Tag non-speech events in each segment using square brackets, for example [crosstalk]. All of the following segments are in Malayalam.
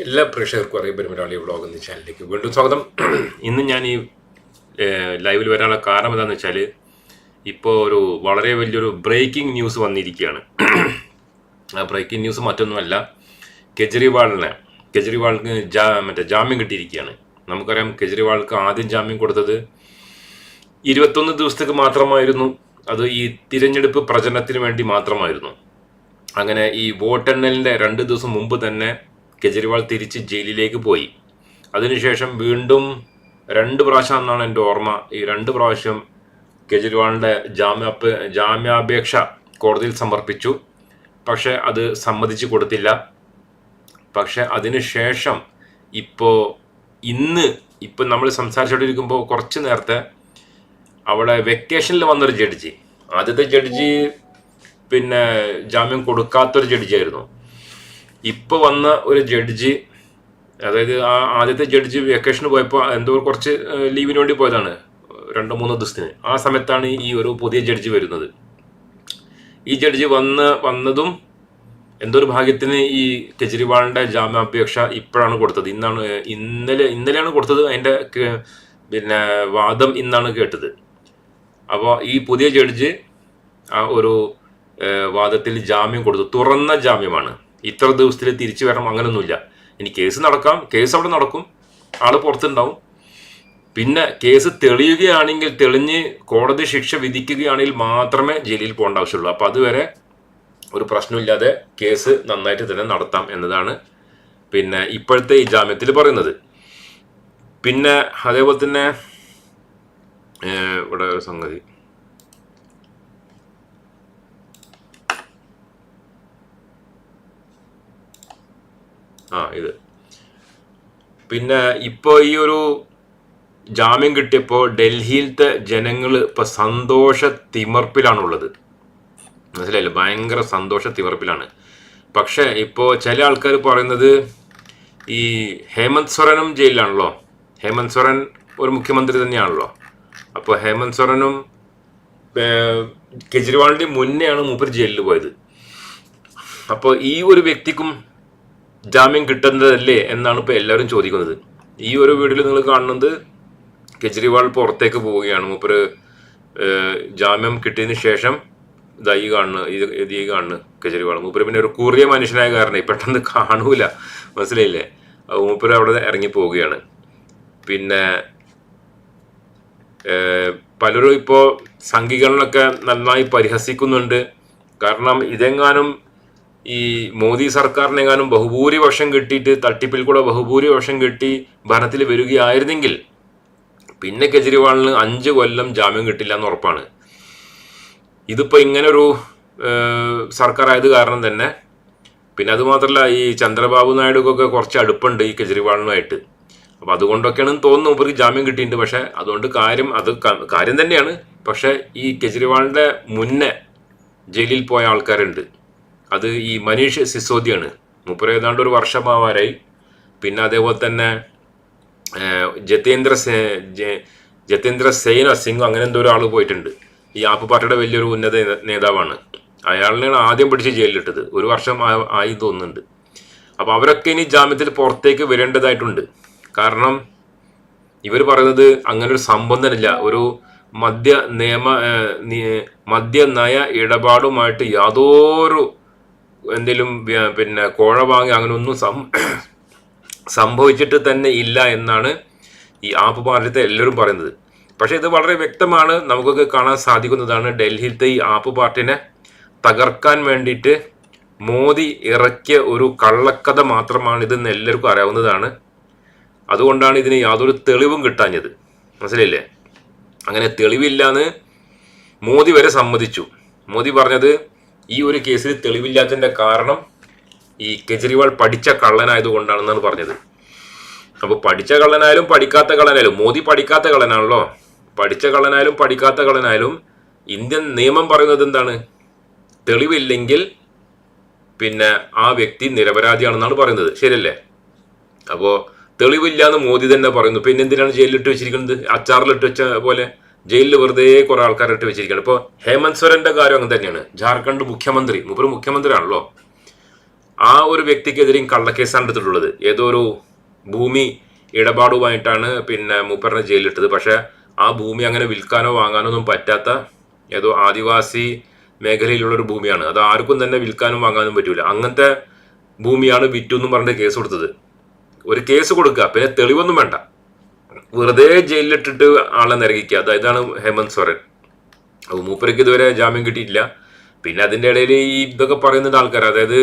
എല്ലാ പ്രേക്ഷകർക്കും അറിയപ്പെടും മലയാളി വ്ളോഗ് എന്ന ചാനലിലേക്ക് വീണ്ടും സ്വാഗതം. ഇന്ന് ഞാൻ ഈ ലൈവിൽ വരാനുള്ള കാരണം എന്താണെന്ന് വെച്ചാൽ ഇപ്പോൾ ഒരു വളരെ വലിയൊരു ബ്രേക്കിംഗ് ന്യൂസ് വന്നിരിക്കുകയാണ്. ആ ബ്രേക്കിംഗ് ന്യൂസ് മറ്റൊന്നുമല്ല കെജ്രിവാളിനെ കെജ്രിവാളിന് ജാ മറ്റേ ജാമ്യം കിട്ടിയിരിക്കുകയാണ്. നമുക്കറിയാം കെജ്രിവാൾക്ക് ആദ്യം ജാമ്യം കൊടുത്തത് ഇരുപത്തൊന്ന് ദിവസത്തേക്ക് മാത്രമായിരുന്നു. അത് ഈ തിരഞ്ഞെടുപ്പ് പ്രചരണത്തിന് വേണ്ടി മാത്രമായിരുന്നു. അങ്ങനെ ഈ വോട്ടെണ്ണലിന്റെ രണ്ട് ദിവസം മുമ്പ് തന്നെ കെജ്രിവാൾ തിരിച്ച് ജയിലിലേക്ക് പോയി. അതിനുശേഷം വീണ്ടും രണ്ട് പ്രാവശ്യം എന്നാണ് എന്റെ ഓർമ്മ. ഈ രണ്ട് പ്രാവശ്യം കെജ്രിവാളിന്റെ ജാമ്യാപ ജാമ്യാപേക്ഷ കോടതിയിൽ സമർപ്പിച്ചു. പക്ഷേ അത് സമ്മതിച്ചു കൊടുത്തില്ല. പക്ഷേ അതിനുശേഷം ഇപ്പോൾ ഇന്ന് ഇപ്പം നമ്മൾ സംസാരിച്ചുകൊണ്ടിരിക്കുമ്പോൾ കുറച്ച് നേരത്തെ അവിടെ വെക്കേഷനിൽ വന്നൊരു ജഡ്ജി. ആദ്യത്തെ ജഡ്ജി പിന്നെ ജാമ്യം കൊടുക്കാത്തൊരു ജഡ്ജിയായിരുന്നു. ഇപ്പോൾ വന്ന ഒരു ജഡ്ജി അതായത് ആ ആദ്യത്തെ ജഡ്ജി വെക്കേഷന് പോയപ്പോൾ എന്തോ കുറച്ച് ലീവിന് വേണ്ടി പോയതാണ് രണ്ടോ മൂന്നോ ദിവസത്തിന്. ആ സമയത്താണ് ഈ ഒരു പുതിയ ജഡ്ജി വരുന്നത്. ഈ ജഡ്ജി വന്ന് വന്നതും എന്തോ ഒരു ഭാഗ്യത്തിന് ഈ കെജ്രിവാളിന്റെ ജാമ്യാപേക്ഷ ഇപ്പോഴാണ് കൊടുത്തത്. ഇന്നാണ് ഇന്നലെ ഇന്നലെയാണ് കൊടുത്തത്. അതിന്റെ പിന്നെ വാദം ഇന്നാണ് കേട്ടത്. അപ്പോൾ ഈ പുതിയ ജഡ്ജി ആ ഒരു വാദത്തിൽ ജാമ്യം കൊടുത്തു. തുറന്ന ജാമ്യമാണ്. ഇത്ര ദിവസത്തിൽ തിരിച്ചു വരണം അങ്ങനൊന്നുമില്ല. ഇനി കേസ് നടക്കാം. കേസ് അവിടെ നടക്കും. ആൾ പുറത്തുണ്ടാവും. പിന്നെ കേസ് തെളിയുകയാണെങ്കിൽ തെളിഞ്ഞ് കോടതി ശിക്ഷ വിധിക്കുകയാണെങ്കിൽ മാത്രമേ ജയിലിൽ പോകേണ്ട ആവശ്യമുള്ളൂ. അപ്പോൾ അതുവരെ ഒരു പ്രശ്നമില്ലാതെ കേസ് നന്നായിട്ട് തന്നെ നടത്താം എന്നതാണ് പിന്നെ ഇപ്പോഴത്തെ ഈ ജാമ്യത്തിൽ പറയുന്നത്. പിന്നെ അതേപോലെ തന്നെ ഇവിടെ ഒരു സംഗതി. ആ ഇത്. പിന്നെ ഇപ്പോൾ ഈ ഒരു ജാമ്യം കിട്ടിയപ്പോൾ ഡൽഹിയിലത്തെ ജനങ്ങൾ ഇപ്പൊ സന്തോഷ തിമർപ്പിലാണുള്ളത്. മനസ്സിലായില്ലേ? ഭയങ്കര സന്തോഷ തിമർപ്പിലാണ്. പക്ഷെ ഇപ്പോൾ ചില ആൾക്കാർ പറയുന്നത് ഈ ഹേമന്ത് സ്വരനും ജയിലിലാണല്ലോ. ഹേമന്ത് സ്വരൻ ഒരു മുഖ്യമന്ത്രി തന്നെയാണല്ലോ. അപ്പോൾ ഹേമന്ത് സ്വരനും കെജ്രിവാളിന്റെ മുന്നെയാണ് മൂപ്പർ ജയിലിൽ പോയത്. അപ്പോൾ ഈ ഒരു വ്യക്തിക്കും ജാമ്യം കിട്ടുന്നതല്ലേ എന്നാണ് ഇപ്പോൾ എല്ലാവരും ചോദിക്കുന്നത്. ഈ ഒരു വീഡിയോയിൽ നിങ്ങൾ കാണുന്നത് കെജ്രിവാൾ പുറത്തേക്ക് പോവുകയാണ്. മൂപ്പര് ജാമ്യം കിട്ടിയതിന് ശേഷം ഇതാ ഈ കാണുന്നു ഇത് ഈ കെജ്രിവാൾ. മൂപ്പര് പിന്നെ ഒരു കൂറിയ മനുഷ്യനായ കാരണം പെട്ടെന്ന് കാണൂല. മനസ്സിലായില്ലേ? മൂപ്പര് അവിടെ ഇറങ്ങി പോവുകയാണ്. പിന്നെ പലരും ഇപ്പോൾ സംഘികളിലൊക്കെ നന്നായി പരിഹസിക്കുന്നുണ്ട്. കാരണം ഇതെങ്ങാനും ഈ മോദി സർക്കാരിനെങ്ങാനും ബഹുഭൂരിപക്ഷം കിട്ടിയിട്ട് തട്ടിപ്പിൽ കൂടെ ബഹുഭൂരിപക്ഷം കിട്ടി ഭരണത്തിൽ വരികയായിരുന്നെങ്കിൽ പിന്നെ കെജ്രിവാളിന് അഞ്ച് കൊല്ലം ജാമ്യം കിട്ടില്ല എന്ന് ഉറപ്പാണ്. ഇതിപ്പോൾ ഇങ്ങനൊരു സർക്കാർ ആയത് കാരണം തന്നെ. പിന്നെ അതുമാത്രല്ല ഈ ചന്ദ്രബാബു നായിഡുക്കൊക്കെ കുറച്ച് അടുപ്പുണ്ട് ഈ കെജ്രിവാളിനുമായിട്ട്. അപ്പോൾ അതുകൊണ്ടൊക്കെയാണ് തോന്നുന്നു ഇവർക്ക് ജാമ്യം കിട്ടിയിട്ടുണ്ട്. പക്ഷേ അതുകൊണ്ട് കാര്യം അത് കാര്യം തന്നെയാണ്. പക്ഷേ ഈ കെജ്രിവാളിന്റെ മുന്നേ ജയിലിൽ പോയ ആൾക്കാരുണ്ട്. അത് ഈ മനീഷ് സിസോദിയാണ്. മുപ്പത് ഏതാണ്ട് ഒരു വർഷമാവാറായി. പിന്നെ അതേപോലെ തന്നെ ജതേന്ദ്ര സേ- ജതേന്ദ്ര സേന സിംഗ് അങ്ങനെ എന്തോ ഒരാൾ പോയിട്ടുണ്ട്. ഈ ആപ്പ് പാർട്ടിയുടെ വലിയൊരു ഉന്നത നേതാവാണ്. അയാളിനെയാണ് ആദ്യം പിടിച്ച് ജയിലിലിട്ടത്. ഒരു വർഷം ആയി തോന്നുന്നുണ്ട്. അപ്പോൾ അവരൊക്കെ ഇനി ജാമ്യത്തിൽ പുറത്തേക്ക് വരേണ്ടതായിട്ടുണ്ട്. കാരണം ഇവർ പറയുന്നത് അങ്ങനെ ഒരു സംബന്ധമില്ല ഒരു മദ്യ നിയമ മദ്യ നയ ഇടപാടുമായിട്ട് യാതൊരു എന്തെങ്കിലും പിന്നെ കോഴ വാങ്ങി അങ്ങനെ ഒന്നും സം സംഭവിച്ചിട്ട് തന്നെ ഇല്ല എന്നാണ് ഈ ആപ്പ് പാർട്ടിത്തെ എല്ലാവരും പറയുന്നത്. പക്ഷേ ഇത് വളരെ വ്യക്തമാണ്. നമുക്കൊക്കെ കാണാൻ സാധിക്കുന്നതാണ് ഡൽഹിയിലത്തെ ഈ ആപ്പ് പാർട്ടിനെ തകർക്കാൻ വേണ്ടിയിട്ട് മോദി ഇറക്കിയ ഒരു കള്ളക്കഥ മാത്രമാണ് ഇതെന്ന് എല്ലാവർക്കും അറിയാവുന്നതാണ്. അതുകൊണ്ടാണ് ഇതിന് യാതൊരു തെളിവും കിട്ടാഞ്ഞത്. മനസ്സിലായില്ലേ? അങ്ങനെ തെളിവില്ലാന്ന് മോദി വരെ സമ്മതിച്ചു. മോദി പറഞ്ഞത് ഈ ഒരു കേസിൽ തെളിവില്ലാത്തതിന്റെ കാരണം ഈ കെജ്രിവാൾ പഠിച്ച കള്ളനായതുകൊണ്ടാണെന്നാണ് പറഞ്ഞത്. അപ്പോൾ പഠിച്ച കള്ളനായാലും പഠിക്കാത്ത കള്ളനായാലും മോദി പഠിക്കാത്ത കള്ളനാണല്ലോ. പഠിച്ച കള്ളനായാലും പഠിക്കാത്ത കള്ളനായാലും ഇന്ത്യൻ നിയമം പറയുന്നത് എന്താണ്? തെളിവില്ലെങ്കിൽ പിന്നെ ആ വ്യക്തി നിരപരാധിയാണെന്നാണ് പറയുന്നത്. ശരിയല്ലേ? അപ്പോൾ തെളിവില്ല എന്ന് മോദി തന്നെ പറയുന്നു. പിന്നെ എന്തിനാണ് ജയിലിലിട്ട് വെച്ചിരിക്കുന്നത്? അച്ചാറിലിട്ട് വെച്ച പോലെ ജയിലിൽ വെറുതെ കുറെ ആൾക്കാരെ ഇട്ട് വെച്ചിരിക്കുകയാണ്. ഇപ്പോൾ ഹേമന്ത് സോരന്റെ കാര്യം അങ്ങനെ തന്നെയാണ്. ജാർഖണ്ഡ് മുഖ്യമന്ത്രി മൂപ്പര് മുഖ്യമന്ത്രിയാണല്ലോ. ആ ഒരു വ്യക്തിക്കെതിരെയും കള്ളക്കേസാണ് എടുത്തിട്ടുള്ളത്. ഏതോ ഒരു ഭൂമി ഇടപാടുമായിട്ടാണ് പിന്നെ മൂപ്പറിനെ ജയിലിലിട്ടത്. പക്ഷേ ആ ഭൂമി അങ്ങനെ വിൽക്കാനോ വാങ്ങാനോ ഒന്നും പറ്റാത്ത ഏതോ ആദിവാസി മേഖലയിലുള്ള ഒരു ഭൂമിയാണ്. അത് ആർക്കും തന്നെ വിൽക്കാനും വാങ്ങാനും പറ്റൂല. അങ്ങനത്തെ ഭൂമിയാണ് വിറ്റു എന്നും പറഞ്ഞിട്ട് കേസ് കൊടുത്തത്. ഒരു കേസ് കൊടുക്കുക. പിന്നെ തെളിവൊന്നും വേണ്ട. വെറുതെ ജയിലിലിട്ടിട്ട് ആളെ നിരകിക്കുക. അതായതാണ് ഹേമന്ത് സോറൻ അപ്പോൾ മൂപ്പർക്ക് ഇതുവരെ ജാമ്യം കിട്ടിയിട്ടില്ല. പിന്നെ അതിന്റെ ഇടയിൽ ഈ ഇതൊക്കെ പറയുന്നത് ആൾക്കാർ അതായത്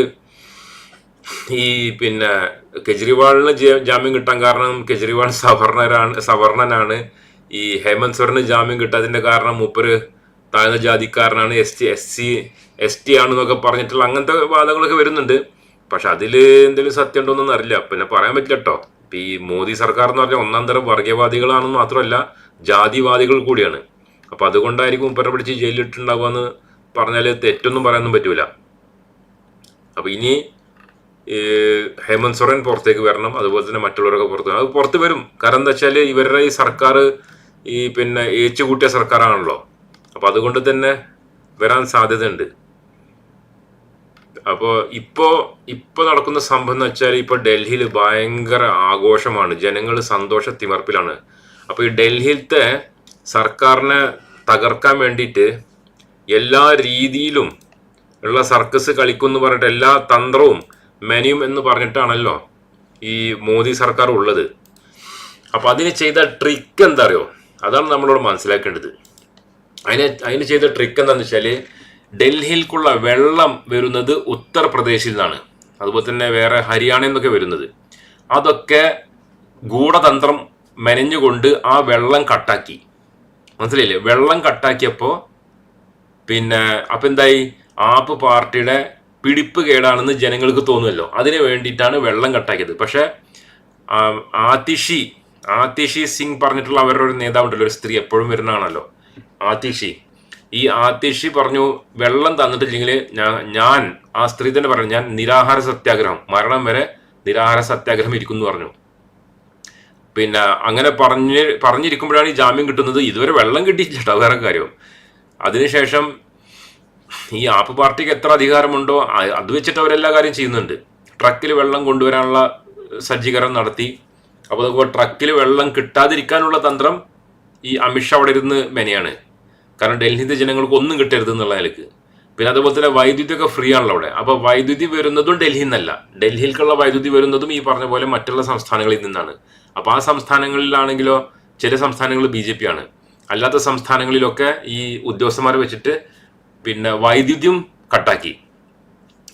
ഈ പിന്നെ കെജ്രിവാളിന് ജാമ്യം കിട്ടാൻ കാരണം കെജ്രിവാൾ സവർണരാണ് സവർണനാണ്. ഈ ഹേമന്ത് സോറന് ജാമ്യം കിട്ടാതിന്റെ കാരണം മൂപ്പര് താഴ്ന്ന ജാതിക്കാരനാണ് S T S C S T ആണെന്നൊക്കെ പറഞ്ഞിട്ടുള്ള അങ്ങനത്തെ വാദങ്ങളൊക്കെ വരുന്നുണ്ട്. പക്ഷെ അതിൽ എന്തെങ്കിലും സത്യം ഉണ്ടോന്നൊന്നും അറിയില്ല. പിന്നെ പറയാൻ പറ്റില്ല കേട്ടോ ഇപ്പൊ ഈ മോദി സർക്കാർ എന്ന് പറഞ്ഞാൽ ഒന്നാം തരം വർഗീയവാദികളാണെന്ന് മാത്രമല്ല ജാതിവാദികൾ കൂടിയാണ്. അപ്പൊ അതുകൊണ്ടായിരിക്കും ഉപ്പര പിടിച്ച് ജയിലിട്ടുണ്ടാവുക എന്ന് പറഞ്ഞാൽ തെറ്റൊന്നും പറയാനൊന്നും പറ്റൂല. അപ്പൊ ഇനി ഹേമന്ത് സോറൻ പുറത്തേക്ക് വരണം അതുപോലെ തന്നെ മറ്റുള്ളവരൊക്കെ പുറത്ത്. അത് പുറത്ത് വരും. കാരണം എന്താ വെച്ചാൽ ഇവരുടെ ഈ സർക്കാർ ഈ പിന്നെ ഏച്ചുകൂട്ടിയ സർക്കാരാണല്ലോ. അപ്പൊ അതുകൊണ്ട് തന്നെ വരാൻ സാധ്യതയുണ്ട്. അപ്പോൾ ഇപ്പോൾ ഇപ്പോൾ നടക്കുന്ന സംഭവം എന്ന് വെച്ചാൽ ഇപ്പോൾ ഡൽഹിയിൽ ഭയങ്കര ആഘോഷമാണ്. ജനങ്ങൾ സന്തോഷ തിമർപ്പിലാണ് അപ്പോൾ ഈ ഡൽഹിയിലത്തെ സർക്കാരിനെ തകർക്കാൻ വേണ്ടിയിട്ട് എല്ലാ രീതിയിലും ഉള്ള സർക്കസ് കളിക്കുമെന്ന് പറഞ്ഞിട്ട് എല്ലാ തന്ത്രവും മെനിയും എന്ന് പറഞ്ഞിട്ടാണല്ലോ ഈ മോദി സർക്കാർ ഉള്ളത്. അപ്പോൾ അതിന് ചെയ്ത ട്രിക്ക് എന്താ അറിയോ? അതാണ് നമ്മളോട് മനസ്സിലാക്കേണ്ടത്. അതിന് അതിന് ചെയ്ത ട്രിക്ക് എന്താണെന്ന് വെച്ചാൽ ഡൽഹിയിലേക്കുള്ള വെള്ളം വരുന്നത് ഉത്തർപ്രദേശിൽ നിന്നാണ്. അതുപോലെ തന്നെ വേറെ ഹരിയാനയിൽ നിന്നൊക്കെ വരുന്നത്. അതൊക്കെ ഗൂഢതന്ത്രം മെനഞ്ഞുകൊണ്ട് ആ വെള്ളം കട്ടാക്കി. മനസ്സിലായില്ലേ? വെള്ളം കട്ടാക്കിയപ്പോൾ പിന്നെ അപ്പം എന്തായി? ആപ്പ് പാർട്ടിയുടെ പിടിപ്പ് കേടാണെന്ന് ജനങ്ങൾക്ക് തോന്നുമല്ലോ. അതിന് വേണ്ടിയിട്ടാണ് വെള്ളം കട്ടാക്കിയത്. പക്ഷേ ആതിഷി ആതിഷി സിംഗ് പറഞ്ഞിട്ടുള്ള അവരുടെ ഒരു നേതാവുണ്ടല്ലോ ഒരു സ്ത്രീ എപ്പോഴും വരുന്നതാണല്ലോ. ആതിഷി. ഈ ആതിഷി പറഞ്ഞു വെള്ളം തന്നിട്ടില്ലെങ്കിൽ ഞാൻ ആ സ്ത്രീ തന്നെ പറഞ്ഞു ഞാൻ നിരാഹാര സത്യാഗ്രഹം മരണം വരെ നിരാഹാര സത്യാഗ്രഹം ഇരിക്കുന്നു പറഞ്ഞു. പിന്നെ അങ്ങനെ പറഞ്ഞ് പറഞ്ഞിരിക്കുമ്പോഴാണ് ഈ ജാമ്യം കിട്ടുന്നത്. ഇതുവരെ വെള്ളം കിട്ടിയില്ല കേട്ടോ വേറെ കാര്യം. അതിനുശേഷം ഈ ആപ്പ് പാർട്ടിക്ക് എത്ര അധികാരമുണ്ടോ അത് വെച്ചിട്ട് അവരെല്ലാ കാര്യം ചെയ്യുന്നുണ്ട്. ട്രക്കിൽ വെള്ളം കൊണ്ടുവരാനുള്ള സജ്ജീകരണം നടത്തി. അപ്പോൾ ട്രക്കിൽ വെള്ളം കിട്ടാതിരിക്കാനുള്ള തന്ത്രം ഈ അമിത്ഷാ അവിടെ ഇരുന്ന് മെനയാണ്. കാരണം ഡൽഹിയിലെ ജനങ്ങൾക്ക് ഒന്നും കിട്ടരുത് എന്നുള്ള നിലയ്ക്ക്. പിന്നെ അതുപോലെ തന്നെ വൈദ്യുതി ഒക്കെ ഫ്രീ ആണല്ലോ അവിടെ. അപ്പോൾ വൈദ്യുതി വരുന്നതും ഡൽഹിയിൽ നിന്നല്ല ഡൽഹിയിലേക്കുള്ള വൈദ്യുതി വരുന്നതും ഈ പറഞ്ഞ പോലെ മറ്റുള്ള സംസ്ഥാനങ്ങളിൽ നിന്നാണ്. അപ്പോൾ ആ സംസ്ഥാനങ്ങളിലാണെങ്കിലോ ചില സംസ്ഥാനങ്ങൾ ബി ജെ പി ആണ്. അല്ലാത്ത സംസ്ഥാനങ്ങളിലൊക്കെ ഈ ഉദ്യോഗസ്ഥന്മാരെ വെച്ചിട്ട് പിന്നെ വൈദ്യുതിയും കട്ടാക്കി.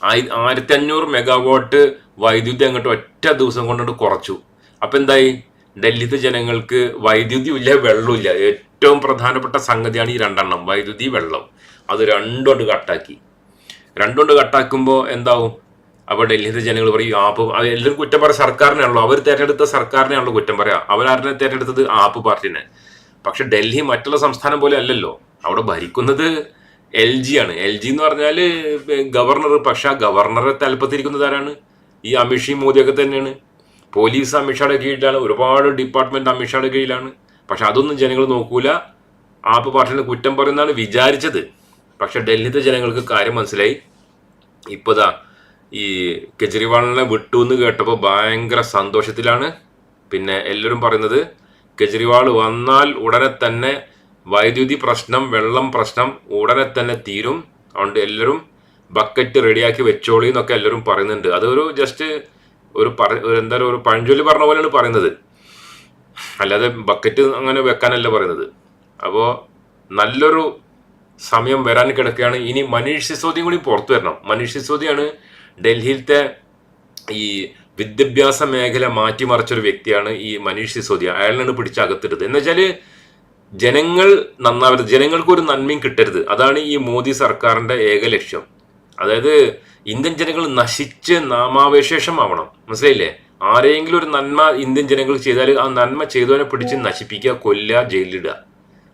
ആയി- ആയിരത്തി അഞ്ഞൂറ് മെഗാവാട്ട് വൈദ്യുതി അങ്ങോട്ട് ഒറ്റ ദിവസം കൊണ്ടുകൊണ്ട് കുറച്ചു. അപ്പൊ എന്തായി? ഡൽഹിത്തെ ജനങ്ങൾക്ക് വൈദ്യുതിയും ഇല്ല വെള്ളവും ഇല്ല ഏറ്റവും പ്രധാനപ്പെട്ട സംഗതിയാണ് ഈ രണ്ടെണ്ണം വൈദ്യുതി വെള്ളം. അത് രണ്ടുകൊണ്ട് കട്ടാക്കി. രണ്ടുകൊണ്ട് കട്ടാക്കുമ്പോൾ എന്താവും? അപ്പോൾ ഡൽഹിയിലെ ജനങ്ങൾ പറയും ആപ്പ് എല്ലാവരും കുറ്റം പറയാം സർക്കാരിനാണല്ലോ. അവർ തിരഞ്ഞെടുത്ത സർക്കാരിനെയാണല്ലോ കുറ്റം പറയാം. അവരാരെ തിരഞ്ഞെടുത്തത്? ആപ്പ് പാർട്ടിനെ. പക്ഷെ ഡൽഹി മറ്റുള്ള സംസ്ഥാനം പോലെ അല്ലല്ലോ. അവിടെ ഭരിക്കുന്നത് എൽ ജി ആണ്. എൽ ജി എന്ന് പറഞ്ഞാൽ ഗവർണർ. പക്ഷെ ആ ഗവർണറെ തലപ്പത്തിരിക്കുന്നത് ആരാണ്? ഈ അമിഷി മോദിയൊക്കെ തന്നെയാണ്. പോലീസ് അമിത്ഷായുടെ കീഴിലാണ്. ഒരുപാട് ഡിപ്പാർട്ട്മെന്റ് അമിത്ഷായുടെ കീഴിലാണ്. പക്ഷെ അതൊന്നും ജനങ്ങൾ നോക്കൂല. ആപ്പ് പാർട്ടിനെ കുറ്റം പറയുന്നതാണ് വിചാരിച്ചത്. പക്ഷെ ഡൽഹിത്തെ ജനങ്ങൾക്ക് കാര്യം മനസ്സിലായി. ഇപ്പതാ ഈ കെജ്രിവാളിനെ വിട്ടു എന്ന് കേട്ടപ്പോൾ ഭയങ്കര സന്തോഷത്തിലാണ്. പിന്നെ എല്ലാവരും പറയുന്നത് കെജ്രിവാൾ വന്നാൽ ഉടനെ തന്നെ വൈദ്യുതി പ്രശ്നം വെള്ളം പ്രശ്നം ഉടനെ തന്നെ തീരും. അതുകൊണ്ട് എല്ലാവരും ബക്കറ്റ് റെഡിയാക്കി വെച്ചോളി എന്നൊക്കെ എല്ലാവരും പറയുന്നുണ്ട്. അതൊരു ജസ്റ്റ് ഒരു പറ എന്തായാലും ഒരു പഴഞ്ചൊല്ലി പറഞ്ഞ പോലെയാണ് പറയുന്നത്. അല്ലാതെ ബക്കറ്റ് അങ്ങനെ വെക്കാനല്ല പറയുന്നത്. അപ്പോൾ നല്ലൊരു സമയം വരാൻ കിടക്കുകയാണ്. ഇനി മനീഷ് സിസോദിയും കൂടി പുറത്തു വരണം. മനീഷ് സിസോദിയാണ് ഡൽഹിയിലത്തെ ഈ വിദ്യാഭ്യാസ മേഖല മാറ്റിമറിച്ചൊരു വ്യക്തിയാണ് ഈ മനീഷ് സിസോദിയ അയാളിനാണ് പിടിച്ച് അകത്തിട്ടത്. എന്ന് വെച്ചാൽ ജനങ്ങൾ നന്നാവരുത്. ജനങ്ങൾക്ക് ഒരു നന്മയും കിട്ടരുത്. അതാണ് ഈ മോദി സർക്കാരിന്റെ ഏക ലക്ഷ്യം. അതായത് ഇന്ത്യൻ ജനങ്ങൾ നശിച്ച് നാമാവശേഷമാവണം. മനസ്സിലായില്ലേ? ആരെങ്കിലും ഒരു നന്മ ഇന്ത്യൻ ജനങ്ങൾ ചെയ്താൽ ആ നന്മ ചെയ്തവനെ പിടിച്ച് നശിപ്പിക്കുക കൊല്ലുക ജയിലിടുക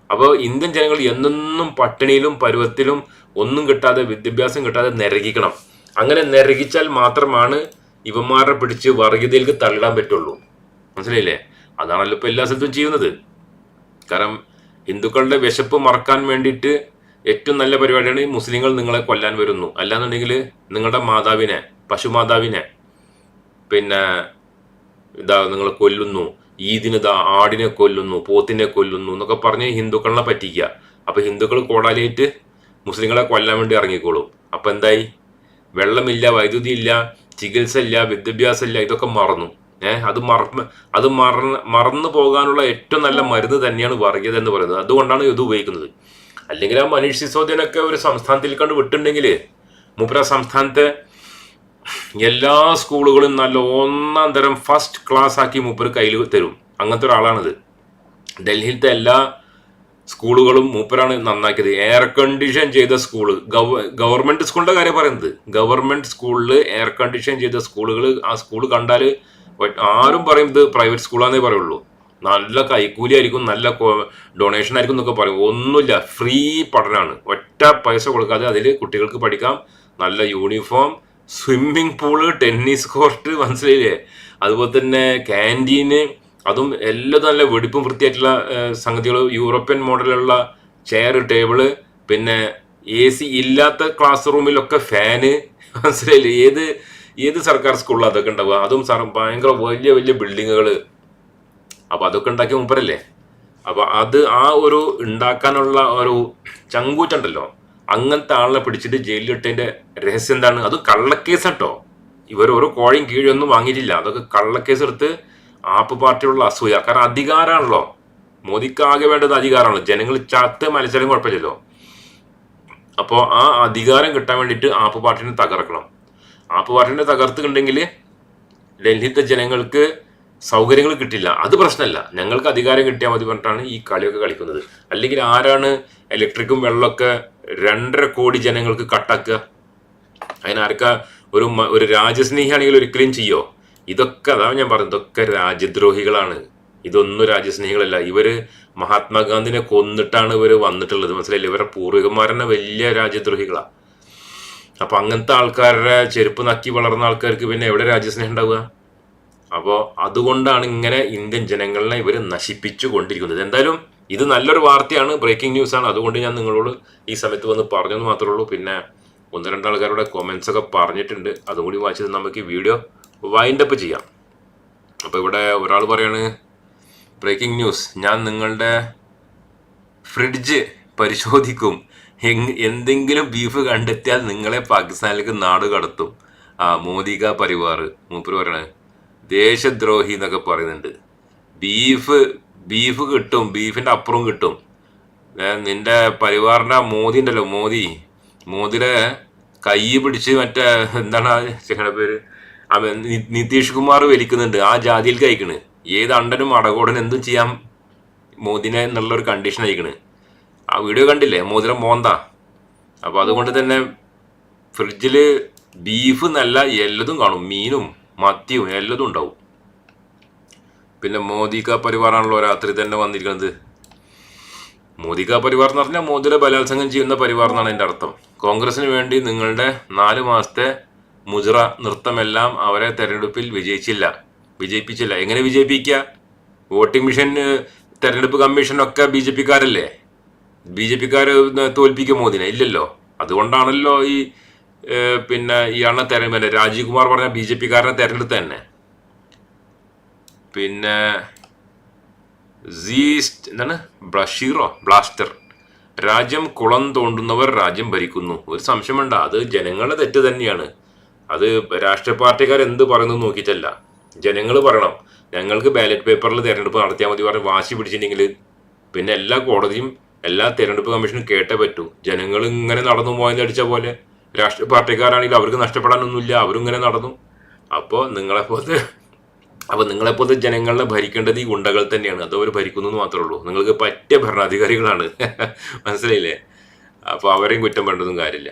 അപ്പോൾ ഇന്ത്യൻ ജനങ്ങൾ എന്നെന്നും പട്ടിണിയിലും പരുവത്തിലും ഒന്നും കിട്ടാതെ വിദ്യാഭ്യാസം കിട്ടാതെ നിരകിക്കണം. അങ്ങനെ നിരകിച്ചാൽ മാത്രമാണ് ഇവന്മാരെ പിടിച്ച് വർഗീയതയിലേക്ക് തള്ളിടാൻ പറ്റുള്ളൂ. മനസ്സിലായില്ലേ? അതാണല്ലോ ഇപ്പോൾ എല്ലാ സ്ഥലത്തും ചെയ്യുന്നത്. കാരണം ഹിന്ദുക്കളുടെ വിശപ്പ് മറക്കാൻ വേണ്ടിയിട്ട് ഏറ്റവും നല്ല പരിപാടിയാണ് മുസ്ലിങ്ങൾ നിങ്ങളെ കൊല്ലാൻ വരുന്നു. അല്ലാന്നുണ്ടെങ്കിൽ നിങ്ങളുടെ മാതാവിനെ പശുമാതാവിനെ പിന്നെ ഇതാ നിങ്ങൾ കൊല്ലുന്നു. ഈദിന് ഇതാ ആടിനെ കൊല്ലുന്നു പോത്തിനെ കൊല്ലുന്നു എന്നൊക്കെ പറഞ്ഞ് ഹിന്ദുക്കളെ പറ്റിക്കുക. അപ്പൊ ഹിന്ദുക്കൾ കോടാലിയേറ്റ് മുസ്ലിങ്ങളെ കൊല്ലാൻ വേണ്ടി ഇറങ്ങിക്കോളും. അപ്പൊ എന്തായി? വെള്ളമില്ല വൈദ്യുതി ഇല്ല ചികിത്സ ഇല്ല വിദ്യാഭ്യാസം ഇല്ല ഇതൊക്കെ മറന്നു. ഏഹ് അത് മറ അത് മറന്ന് മറന്നു പോകാനുള്ള ഏറ്റവും നല്ല മരുന്ന് തന്നെയാണ് വർഗീയത എന്ന് പറയുന്നത്. അതുകൊണ്ടാണ് ഇത് ഉപയോഗിക്കുന്നത്. അല്ലെങ്കിൽ ആ മനീഷ് സിസോദിയനൊക്കെ ഒരു സംസ്ഥാനത്തിൽ കണ്ട് വിട്ടുണ്ടെങ്കിൽ മുപ്പര സംസ്ഥാനത്തെ എല്ലാ സ്കൂളുകളും നല്ല ഒന്നാം തരം ഫസ്റ്റ് ക്ലാസ് ആക്കി മൂപ്പര് കയ്യിൽ തരും. അങ്ങനത്തെ ഒരാളാണിത്. ഡൽഹിയിലത്തെ എല്ലാ സ്കൂളുകളും മൂപ്പരാണ് നന്നാക്കിയത്. എയർ കണ്ടീഷൻ ചെയ്ത സ്കൂൾ ഗവൺമെന്റ് സ്കൂളിന്റെ കാര്യം പറയുന്നത്. ഗവൺമെന്റ് സ്കൂളിൽ എയർ കണ്ടീഷൻ ചെയ്ത സ്കൂളുകൾ ആ സ്കൂൾ കണ്ടാൽ ആരും പറയുന്നത് പ്രൈവറ്റ് സ്കൂളാന്നേ പറയുള്ളൂ. നല്ല കൈക്കൂലി ആയിരിക്കും നല്ല ഡൊണേഷൻ ആയിരിക്കും എന്നൊക്കെ പറയും. ഒന്നുമില്ല ഫ്രീ പഠനമാണ് ഒറ്റ പൈസ കൊടുക്കാതെ അതിൽ കുട്ടികൾക്ക് പഠിക്കാം. നല്ല uniform swimming pool tennis court മനസ്സിലായില്ലേ? അതുപോലെ തന്നെ ക്യാന്റീന് അതും എല്ലാം നല്ല വെടിപ്പും വൃത്തിയായിട്ടുള്ള സംഗതികൾ യൂറോപ്യൻ മോഡലുള്ള ചെയർ ടേബിൾ പിന്നെ എ സി ഇല്ലാത്ത ക്ലാസ് റൂമിലൊക്കെ ഫാന് [laughs] മനസ്സിലായില്ലേ? ഏത് ഏത് സർക്കാർ സ്കൂളിൽ അതൊക്കെ ഉണ്ടാവുക? അതും സാർ ഭയങ്കര വലിയ വലിയ ബിൽഡിങ്ങുകൾ അപ്പോൾ അതൊക്കെ ഉണ്ടാക്കിയ മുമ്പരല്ലേ അപ്പോൾ അത് ആ ഒരു ഉണ്ടാക്കാനുള്ള ഒരു ചങ്കൂറ്റുണ്ടല്ലോ? അങ്ങനത്തെ ആളിനെ പിടിച്ചിട്ട് ജയിലിലിട്ടതിന്റെ രഹസ്യം എന്താണ്? അത് കള്ളക്കേസ് കേട്ടോ ഇവർ ഓരോ കോഴയും കീഴൊന്നും വാങ്ങിയിട്ടില്ല. അതൊക്കെ കള്ളക്കേസ് എടുത്ത് ആപ്പ് പാർട്ടിയുള്ള അസൂയ. കാരണം അധികാരമാണല്ലോ മോദിക്ക് ആകെ വേണ്ടത് അധികാരമാണല്ലോ ജനങ്ങൾ ചത്ത് മത്സരം കുഴപ്പമില്ലല്ലോ. അപ്പോൾ ആ അധികാരം കിട്ടാൻ വേണ്ടിയിട്ട് ആപ്പ് പാർട്ടിനെ തകർക്കണം. ആപ്പ് പാർട്ടിനെ തകർത്തുണ്ടെങ്കിൽ ഡൽഹിത്തെ ജനങ്ങൾക്ക് സൗകര്യങ്ങൾ കിട്ടില്ല. അത് പ്രശ്നമല്ല. ഞങ്ങൾക്ക് അധികാരം കിട്ടിയാൽ മതി പറഞ്ഞിട്ടാണ് ഈ കളിയൊക്കെ കളിക്കുന്നത്. അല്ലെങ്കിൽ ആരാണ് ഇലക്ട്രിക്കും വെള്ളമൊക്കെ രണ്ടര കോടി ജനങ്ങൾക്ക് കട്ടാക്കുക. അതിനാർക്കാ ഒരു ഒരു രാജ്യസ്നേഹിയാണെങ്കിൽ ഒരിക്കലും ചെയ്യോ? ഇതൊക്കെ അതാണ് ഞാൻ പറഞ്ഞത്. ഇതൊക്കെ രാജ്യദ്രോഹികളാണ്. ഇതൊന്നും രാജ്യസ്നേഹികളല്ല. ഇവർ മഹാത്മാഗാന്ധിനെ കൊന്നിട്ടാണ് ഇവർ വന്നിട്ടുള്ളത്. മനസ്സിലായില്ല? ഇവരുടെ പൂർവികന്മാരെന്നെ വലിയ രാജ്യദ്രോഹികളാണ് അപ്പൊ അങ്ങനത്തെ ആൾക്കാരുടെ ചെരുപ്പ് നക്കി വളർന്ന ആൾക്കാർക്ക് പിന്നെ എവിടെ രാജ്യസ്നേഹം ഉണ്ടാവുക? അപ്പോൾ അതുകൊണ്ടാണ് ഇങ്ങനെ ഇന്ത്യൻ ജനങ്ങളെ ഇവർ നശിപ്പിച്ചു കൊണ്ടിരിക്കുന്നത്. എന്തായാലും ഇത് നല്ലൊരു വാർത്തയാണ് ബ്രേക്കിംഗ് ന്യൂസ് ആണ്. അതുകൊണ്ട് ഞാൻ നിങ്ങളോട് ഈ സമയത്ത് വന്ന് പറഞ്ഞെന്ന് മാത്രമേ ഉള്ളൂ. പിന്നെ ഒന്ന് രണ്ട് ആൾക്കാരുടെ കൊമൻസ് ഒക്കെ പറഞ്ഞിട്ടുണ്ട്. അതും കൂടി വായിച്ചത് നമുക്ക് ഈ വീഡിയോ വൈൻഡ് അപ്പ് ചെയ്യാം. അപ്പോൾ ഇവിടെ ഒരാൾ പറയാണ് ബ്രേക്കിംഗ് ന്യൂസ് ഞാൻ നിങ്ങളുടെ ഫ്രിഡ്ജ് പരിശോധിക്കും. എന്തെങ്കിലും ബീഫ് കണ്ടെത്തിയാൽ നിങ്ങളെ പാകിസ്ഥാനിലേക്ക് നാട് കടത്തും. ആ മോദിക പരിവാർ. മൂപ്പര് പറയണേ ദേശദ്രോഹി എന്നൊക്കെ പറയുന്നുണ്ട്. ബീഫ് ബീഫ് കിട്ടും ബീഫിന്റെ അപ്പുറം കിട്ടും. നിന്റെ പരിവാറിന്റെ ആ മോദി ഉണ്ടല്ലോ മോദി. മോദിയുടെ കൈ പിടിച്ച് മറ്റേ എന്താണ് ചേട്ടന്റെ പേര്? നിതീഷ് കുമാർ വലിക്കുന്നുണ്ട് ആ ജാതിയിൽ കഴിക്കണ്. ഏത് അണ്ടനും അടകോടനും എന്തും ചെയ്യാൻ മോദിനെ എന്നുള്ള ഒരു കണ്ടീഷൻ അയക്കണ് ആ വീഡിയോ കണ്ടില്ലേ മോതിരം മോന്ത? അപ്പോൾ അതുകൊണ്ട് തന്നെ ഫ്രിഡ്ജിൽ ബീഫ് നല്ല എല്ലതും കാണും മീനും മത്തിയും എല്ലതും ഉണ്ടാവും. പിന്നെ മോദിക്ക പരിവാറാണല്ലോ രാത്രി തന്നെ വന്നിരിക്കുന്നത് മോദിക്ക പരിവാർ എന്ന് പറഞ്ഞാൽ മോദിയുടെ ബലാത്സംഗം ചെയ്യുന്ന പരിവാർ എന്നാണ് എന്റെ അർത്ഥം. കോൺഗ്രസിന് വേണ്ടി നിങ്ങളുടെ നാല് മാസത്തെ മുജറ നൃത്തമെല്ലാം അവരെ തെരഞ്ഞെടുപ്പിൽ വിജയിച്ചില്ല. വിജയിപ്പിച്ചില്ല. എങ്ങനെ വിജയിപ്പിക്കുക? വോട്ടിംഗ് മിഷൻ തെരഞ്ഞെടുപ്പ് കമ്മീഷനൊക്കെ ബി ജെ പിക്കാരല്ലേ? ബി ജെ പിക്കാർ തോൽപ്പിക്കും മോദിനെ. ഇല്ലല്ലോ. അതുകൊണ്ടാണല്ലോ ഈ പിന്നെ ഇയാളെ തെരഞ്ഞെടുപ്പ്. രാജീവ് കുമാർ പറഞ്ഞ ബി ജെ പിക്കാരനെ തെരഞ്ഞെടുത്ത തന്നെ. പിന്നെ സീസ്റ്റ് എന്താണ്? ബ്ലഷീറോ ബ്ലാസ്റ്റർ രാജ്യം കുളം തോണ്ടുന്നവർ രാജ്യം ഭരിക്കുന്നു. ഒരു സംശയം വേണ്ട അത് ജനങ്ങളുടെ തെറ്റ് തന്നെയാണ്. അത് രാഷ്ട്രീയ പാർട്ടിക്കാർ എന്ത് പറയുന്നു നോക്കിയിട്ടല്ല. ജനങ്ങൾ പറയണം. ഞങ്ങൾക്ക് ബാലറ്റ് പേപ്പറിൽ തെരഞ്ഞെടുപ്പ് നടത്തിയാൽ മതി പറഞ്ഞ് വാശി പിടിച്ചിട്ടുണ്ടെങ്കിൽ പിന്നെ എല്ലാ കോടതിയും എല്ലാ തെരഞ്ഞെടുപ്പ് കമ്മീഷനും കേട്ടേ പറ്റൂ. ജനങ്ങൾ ഇങ്ങനെ നടന്നു പോയെന്ന് അടിച്ച പോലെ. രാഷ്ട്രീയ പാർട്ടിക്കാരാണെങ്കിൽ അവർക്ക് നഷ്ടപ്പെടാനൊന്നുമില്ല. അവരും ഇങ്ങനെ നടന്നു. അപ്പോൾ നിങ്ങളെപ്പോലത്തെ അപ്പൊ നിങ്ങളെപ്പോലത്തെ ജനങ്ങളെ ഭരിക്കേണ്ടത് ഈ ഗുണ്ടകൾ തന്നെയാണ്. അത് അവർ ഭരിക്കുന്നു എന്ന് മാത്രമേ ഉള്ളൂ. നിങ്ങൾക്ക് പറ്റിയ ഭരണാധികാരികളാണ്. [laughs] മനസ്സിലായില്ലേ? അപ്പൊ അവരെയും കുറ്റം വേണ്ടതും കാര്യമില്ല.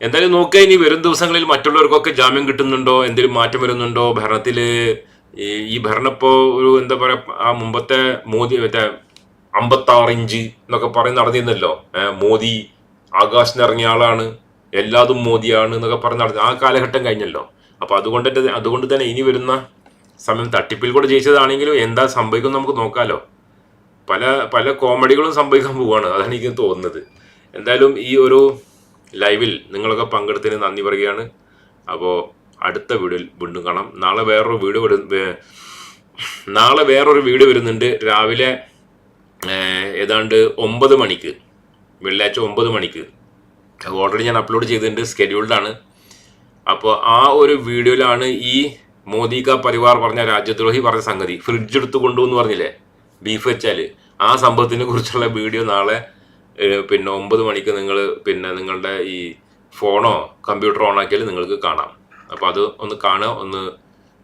എന്തായാലും നോക്കുക ഇനി വരും ദിവസങ്ങളിൽ മറ്റുള്ളവർക്കൊക്കെ ജാമ്യം കിട്ടുന്നുണ്ടോ? എന്തെങ്കിലും മാറ്റം വരുന്നുണ്ടോ? ഭരണത്തിൽ ഈ ഭരണം ഇപ്പോ ഒരു എന്താ പറയാ ആ മുമ്പത്തെ മോദി മറ്റേ അമ്പത്താറ് ഇഞ്ച് എന്നൊക്കെ പറഞ്ഞ് നടന്നിരുന്നല്ലോ. മോദി ആകാശത്ത് ഇറങ്ങിയ ആളാണ് എല്ലാതും മോദിയാണ് എന്നൊക്കെ പറഞ്ഞ് നടന്നു ആ കാലഘട്ടം കഴിഞ്ഞല്ലോ. അപ്പൊ അതുകൊണ്ട് അതുകൊണ്ട് തന്നെ ഇനി വരുന്ന സമയം തട്ടിപ്പിൽ കൂടെ ജയിച്ചതാണെങ്കിലും എന്താ സംഭവിക്കും നമുക്ക് നോക്കാമല്ലോ പല പല കോമഡികളും സംഭവിക്കാൻ പോവാണ്. അതാണ് എനിക്ക് തോന്നുന്നത്. എന്തായാലും ഈ ഒരു ലൈവിൽ നിങ്ങളൊക്കെ പങ്കെടുത്തതിന് നന്ദി പറയുകയാണ്. അപ്പോൾ അടുത്ത വീഡിയോയിൽ വീണ്ടും കാണാം. നാളെ വേറൊരു വീഡിയോ വരും നാളെ വേറൊരു വീഡിയോ വരുന്നുണ്ട്. രാവിലെ ഏതാണ്ട് ഒമ്പത് മണിക്ക് വെള്ളിയാഴ്ച ഒമ്പത് മണിക്ക്. ഓൾറെഡി ഞാൻ അപ്ലോഡ് ചെയ്തിട്ടുണ്ട്. സ്കെഡ്യൂൾഡാണ് അപ്പോൾ ആ ഒരു വീഡിയോയിലാണ് ഈ മോദി കാ പരിവാർ പറഞ്ഞ രാജ്യദ്രോഹി പറഞ്ഞ സംഗതി ഫ്രിഡ്ജ് എടുത്ത് കൊണ്ടുവന്ന് പറഞ്ഞില്ലേ? ബീഫ് വെച്ചാൽ ആ സംഭവത്തിനെ കുറിച്ചുള്ള വീഡിയോ നാളെ പിന്നെ ഒമ്പത് മണിക്ക് നിങ്ങൾ പിന്നെ നിങ്ങളുടെ ഈ ഫോണോ കമ്പ്യൂട്ടറോ ഓൺ ആക്കിയാൽ നിങ്ങൾക്ക് കാണാം. അപ്പോൾ അത് ഒന്ന് കാണുക ഒന്ന്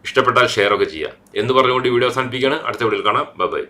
ഇഷ്ടപ്പെട്ടാൽ ഷെയർ ഒക്കെ ചെയ്യുക. എന്ന് പറഞ്ഞുകൊണ്ട് വീഡിയോ അവസാനിപ്പിക്കുകയാണ്. അടുത്ത വീഡിയോയിൽ കാണാം. ബൈ